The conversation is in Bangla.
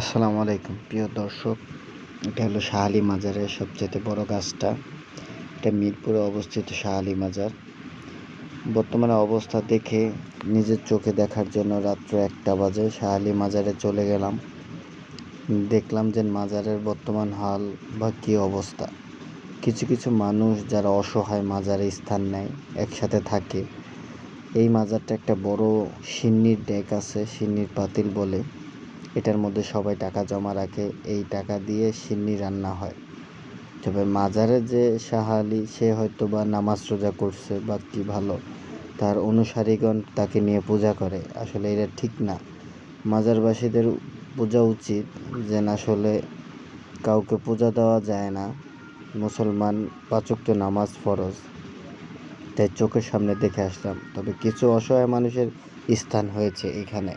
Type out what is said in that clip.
আসসালামু আলাইকুম। প্রিয় দর্শক, এটা হলো শাহালি মাজারের সবচেয়ে বড় গাছটা। এটা মিরপুরে অবস্থিত শাহালি মাজার। বর্তমানে অবস্থা দেখে নিজের চোখে দেখার জন্য রাত্র একটা বাজে শাহালি মাজারে চলে গেলাম। দেখলাম যে মাজারের বর্তমান হাল বা কী অবস্থা। কিছু কিছু মানুষ যারা অসহায় মাজারে স্থান নেয়, একসাথে থাকে। এই মাজারটা একটা বড় সিন্নির ডেক আছে, সিন্নির পাতিল বলে। এটার মধ্যে সবাই টাকা জমা রাখে, এই টাকা দিয়ে সিন্নি রান্না হয়। তবে মাজারে যে সাহালি সে হয়তো বা নামাজ রোজা করছে, বা কি ভালো, তার অনুসারীগণ তাকে নিয়ে পূজা করে। আসলে এটা ঠিক না। মাজারবাসীদের বোঝা উচিত যে আসলে কাউকে পূজা দেওয়া যায় না। মুসলমান পাচক নামাজ ফরজ। তাই চোখের সামনে দেখে আসলাম। তবে কিছু অসহায় মানুষের স্থান হয়েছে এখানে।